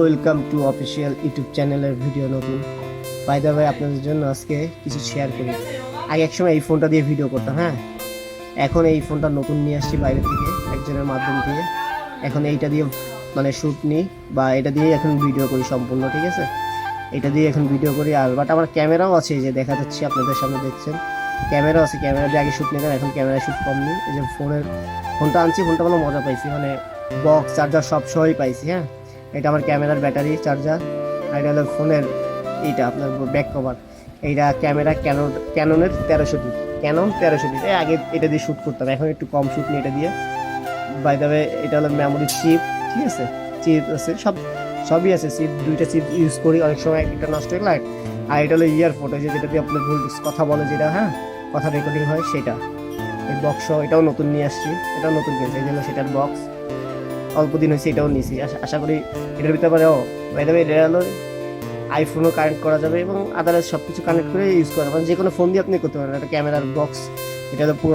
Welcome to official YouTube চ্যানেলের video নতুন। By the way আপনাদের জন্য আজকে কিছু শেয়ার করি। আগে এক সময় এই ফোনটা দিয়ে ভিডিও করতাম হ্যাঁ? এখন এই ফোনটা নতুন নিয়ে আসছি বাইরে থেকে, একজনের মাধ্যম দিয়ে। এখন এইটা দিয়ে মানে শ্যুট নিই বা এটা দিয়ে এখন ভিডিও করি সম্পূর্ণ, ঠিক আছে? এটা দিয়ে এখন ভিডিও করি আর বাট আমার ক্যামেরাও আছে যে, দেখা যাচ্ছে আপনাদের সামনে দেখছেন। ক্যামেরা আছে ক্যামেরা দিয়ে আগে শ্যুট নিতাম এখন ক্যামেরা শ্যুট কম নিই। এই যে ফোনের ফোনটা আনছি ফোনটা ভালো মজা পাইছি মানে বক্স চার্জার সব সহই পাইছি হ্যাঁ? এটা আমার ক্যামেরার ব্যাটারি চার্জার, আর এটা হলো ফোনের এইটা আপনার ব্যাক কভার এইটা ক্যামেরা ক্যানন ক্যাননের তেরোশো ডি ক্যানন তেরোশো ডি আগে এটা দিয়ে শ্যুট করতাম, এখন একটু কম শ্যুট নিই এটা দিয়ে। বাই দ্য এটা হলো মেমোরি চিপ ঠিক আছে? চিপ আছে, সব, সবই আছে চিপ দুইটা চিপ ইউজ করি, অনেক সময় একটা নষ্ট হয়ে গেলে, আর এটা হলো ইয়ারফোন যে যেটা দিয়ে আপনার ভুল কথা বলে যেটা হ্যাঁ? কথা রেকর্ডিং হয়, সেটা। এই বক্স এটাও নতুন নিয়ে আসছি, এটাও নতুন কিনছি, এই জন্য সেটার বক্স অল্প দিন হয়েছে এটাও নিয়েছি। আশা করি এটার ভিতরে পারে ও বাইরে এটা হলো আইফোনও কানেক্ট করা যাবে এবং আদারওয়াইজ সব কিছু কানেক্ট করে ইউজ করা মানে যে কোনো ফোন দিয়ে আপনি করতে পারেন। একটা ক্যামেরার বক্স এটা তো পুরো